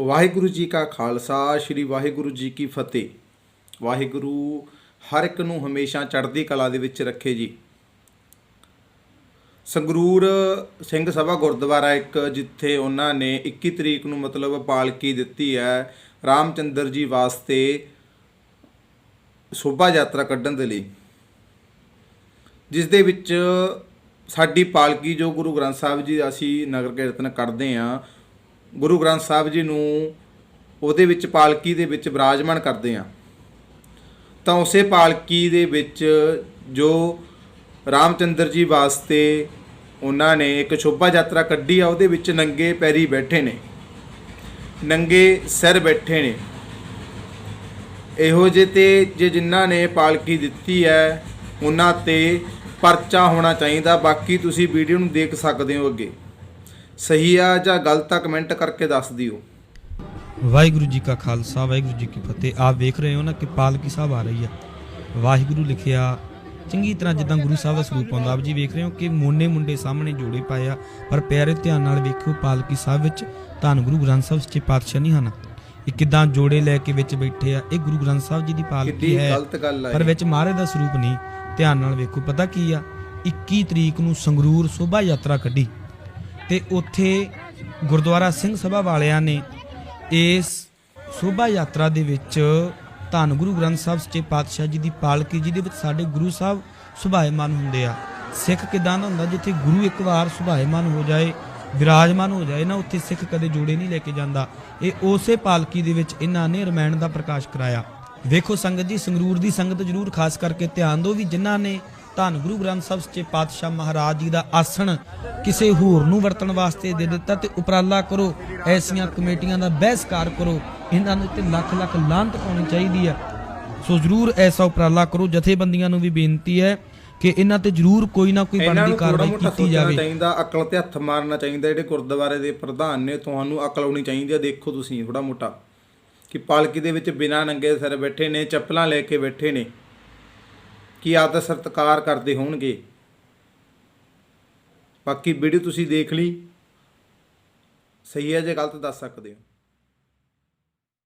ਵਾਹਿਗੁਰੂ ਜੀ ਕਾ ਖਾਲਸਾ, ਸ੍ਰੀ ਵਾਹਿਗੁਰੂ ਜੀ ਕੀ ਫਤਿਹ। ਵਾਹਿਗੁਰੂ ਹਰ ਇੱਕ ਨੂੰ ਹਮੇਸ਼ਾ ਚੜ੍ਹਦੀ ਕਲਾ ਦੇ ਵਿੱਚ ਰੱਖੇ ਜੀ। ਸੰਗਰੂਰ ਸਿੰਘ ਸਭਾ ਗੁਰਦੁਆਰਾ ਇੱਕ, ਜਿੱਥੇ ਉਹਨਾਂ ਨੇ 21 ਤਰੀਕ ਨੂੰ ਮਤਲਬ ਪਾਲਕੀ ਦਿੱਤੀ ਹੈ, ਰਾਮਚੰਦਰ ਜੀ ਵਾਸਤੇ ਸ਼ੋਭਾ ਯਾਤਰਾ ਕੱਢਣ ਦੇ ਲਈ। ਜਿਸ ਦੇ ਵਿੱਚ ਸਾਡੀ ਪਾਲਕੀ ਜੋ ਗੁਰੂ ਗ੍ਰੰਥ ਸਾਹਿਬ ਜੀ ਅਸੀਂ ਨਗਰ ਕੀਰਤਨ ਕਰਦੇ ਹਾਂ ਗੁਰੂ ਗ੍ਰੰਥ ਸਾਹਿਬ ਜੀ ਨੂੰ ਉਹਦੇ ਵਿੱਚ ਪਾਲਕੀ ਦੇ ਵਿੱਚ ਵਿਰਾਜਮਾਨ ਕਰਦੇ ਹਾਂ। ਤਾਂ ਉਸੇ ਪਾਲਕੀ ਦੇ ਵਿੱਚ ਜੋ ਰਾਮਚੰਦਰ ਜੀ ਵਾਸਤੇ ਉਹਨਾਂ ਨੇ ਇੱਕ ਸ਼ੋਭਾ ਯਾਤਰਾ ਕੱਢੀ ਆ, ਉਹਦੇ ਵਿੱਚ ਨੰਗੇ ਪੈਰੀ ਬੈਠੇ ਨੇ। ਨੰਗੇ ਸਿਰ ਬੈਠੇ ਨੇ। ਇਹੋ ਜਿਹੇ ਤੇ ਜੇ ਜਿਨ੍ਹਾਂ ਨੇ ਪਾਲਕੀ ਦਿੱਤੀ ਹੈ, ਉਹਨਾਂ ਤੇ ਪਰਚਾ ਹੋਣਾ ਚਾਹੀਦਾ। ਬਾਕੀ ਤੁਸੀਂ ਵੀਡੀਓ ਨੂੰ ਦੇਖ ਸਕਦੇ ਹੋ ਅੱਗੇ। ਸਹੀ ਆ ਜਾਂ ਗਲਤ ਆ ਕਮੈਂਟ ਕਰਕੇ ਦੱਸ ਦਿਓ। ਵਾਹਿਗੁਰੂ ਜੀ ਕਾ ਖਾਲਸਾ ਵਾਹਿਗੁਰੂ ਜੀ ਕੀ ਫਤਿਹ। ਆਪ ਵੇਖ ਰਹੇ ਹੋ ਨਾ ਕਿ ਪਾਲਕੀ ਸਾਹਿਬ ਆ ਰਹੀ ਆ। ਵਾਹਿਗੁਰੂ ਲਿਖਿਆ ਚੰਗੀ ਤਰ੍ਹਾਂ ਜਿੱਦਾਂ ਗੁਰੂ ਸਾਹਿਬ ਦਾ ਸਰੂਪ ਆਉਂਦਾ ਆਪ ਜੀ ਵੇਖ ਰਹੇ ਹੋ ਕਿ ਮੋਨੇ ਮੁੰਡੇ ਸਾਹਮਣੇ ਜੋੜੇ ਪਾਏ ਆ। ਪਰ ਪਿਆਰੇ ਧਿਆਨ ਨਾਲ ਵੇਖੋ ਪਾਲਕੀ ਸਾਹਿਬ ਵਿੱਚ ਧੰਨ ਗੁਰੂ ਗ੍ਰੰਥ ਸਾਹਿਬ ਸੱਚੇ ਪਾਤਸ਼ਾਹ ਨਹੀਂ ਹਨ। ਇਹ ਕਿਦਾਂ ਜੋੜੇ ਲੈ ਕੇ ਵਿੱਚ ਬੈਠੇ ਆ। ਇਹ ਗੁਰੂ ਗ੍ਰੰਥ ਸਾਹਿਬ ਜੀ ਦੀ ਪਾਲਕੀ ਹੈ ਪਰ। ਵਿੱਚ ਮਹਾਰਾਜ ਦਾ ਸਰੂਪ ਨਹੀਂ। ਧਿਆਨ ਨਾਲ ਵੇਖੋ ਪਤਾ ਕੀ ਆ? 21 ਤਰੀਕ ਨੂੰ ਸੰਗਰੂਰ ਸ਼ੋਭਾ ਯਾਤਰਾ ਕੱਢੀ। ਤੇ ਉੱਥੇ ਗੁਰਦੁਆਰਾ ਸਿੰਘ ਸਭਾ ਵਾਲਿਆਂ ਨੇ ਇਸ ਸ਼ੋਭਾ ਯਾਤਰਾ ਦੇ ਵਿੱਚ ਧੰਨ ਗੁਰੂ ਗ੍ਰੰਥ ਸਾਹਿਬ ਸੱਚੇ ਪਾਤਸ਼ਾਹ ਜੀ ਦੀ ਪਾਲਕੀ, ਜਿਹਦੇ ਵਿੱਚ ਸਾਡੇ ਗੁਰੂ ਸਾਹਿਬ ਸੁਭਾਏਮਾਨ ਹੁੰਦੇ ਆ। ਸਿੱਖ ਕਿਦਾਂ ਦਾ ਹੁੰਦਾ, ਜਿੱਥੇ ਗੁਰੂ ਇੱਕ ਵਾਰ ਸੁਭਾਏਮਾਨ ਹੋ ਜਾਏ, ਵਿਰਾਜਮਾਨ ਹੋ ਜਾਏ ਨਾ, ਉੱਥੇ ਸਿੱਖ ਕਦੇ ਜੋੜੇ ਨਹੀਂ ਲੈ ਕੇ ਜਾਂਦਾ। ਇਹ ਉਸੇ ਪਾਲਕੀ ਦੇ ਵਿੱਚ ਇਹਨਾਂ ਨੇ ਰਮਾਇਣ ਦਾ ਪ੍ਰਕਾਸ਼ ਕਰਾਇਆ। ਵੇਖੋ ਸੰਗਤ ਜੀ, ਸੰਗਰੂਰ ਦੀ ਸੰਗਤ ਜਰੂਰ, ਖਾਸ ਕਰਕੇ ਧਿਆਨ ਦਿਓ ਵੀ ਜਿਨ੍ਹਾਂ ਨੇ ਧੰਨ ਗੁਰੂ ਗ੍ਰੰਥ ਸਾਹਿਬ ਸੱਚੇ ਪਾਤਸ਼ਾਹ ਮਹਾਰਾਜ ਜੀ ਦਾ ਆਸਣ ਕਿਸੇ ਹੋਰ ਨੂੰ ਵਰਤਣ ਵਾਸਤੇ ਦੇ ਦਿੱਤਾ ਤੇ ਉਪਰਾਲਾ ਕਰੋ ਐਸੀਆਂ ਕਮੇਟੀਆਂ ਦਾ ਬਹਿਸਕਾਰ ਕਰੋ ਇਹਨਾਂ ਨੂੰ ਤੇ ਲੱਖ ਲੱਖ ਲਾਂਤ ਪਾਉਣੀ ਚਾਹੀਦੀ ਹੈ ਸੋ ਜਰੂਰ ਐਸਾ ਉਪਰਾਲਾ ਕਰੋ ਜਥੇਬੰਦੀਆਂ ਨੂੰ ਵੀ ਬੇਨਤੀ ਹੈ ਕਿ ਇਹਨਾਂ ਤੇ ਜਰੂਰ ਕੋਈ ਨਾ ਕੋਈ ਬਣਦੀ ਕਾਰਵਾਈ ਕੀਤੀ ਜਾਵੇ। ਚਾਹੀਦਾ ਅਕਲ ਤੇ ਹੱਥ ਮਾਰਨਾ ਚਾਹੀਦਾ ਜਿਹੜੇ ਗੁਰਦੁਆਰੇ ਦੇ ਪ੍ਰਧਾਨ ਨੇ ਤੁਹਾਨੂੰ ਅਕਲ ਆਉਣੀ ਚਾਹੀਦੀ ਹੈ ਦੇਖੋ ਤੁਸੀਂ ਥੋੜਾ ਮੋਟਾ ਕਿ ਪਾਲਕੀ ਦੇ ਵਿੱਚ ਬਿਨਾਂ ਨੰਗੇ ਸਿਰ ਬੈਠੇ ਨੇ ਚੱਪਲਾਂ ਲੈ ਕੇ ਬੈਠੇ ਨੇ। ਕੀ ਆਦਰ ਸਤਿਕਾਰ ਕਰਦੇ ਹੋਣਗੇ? ਬਾਕੀ ਵੀਡੀਓ ਤੁਸੀਂ ਦੇਖ ਲਈ। ਸਹੀ ਹੈ ਜੇ ਗਲਤ ਦੱਸ ਸਕਦੇ ਹੋ।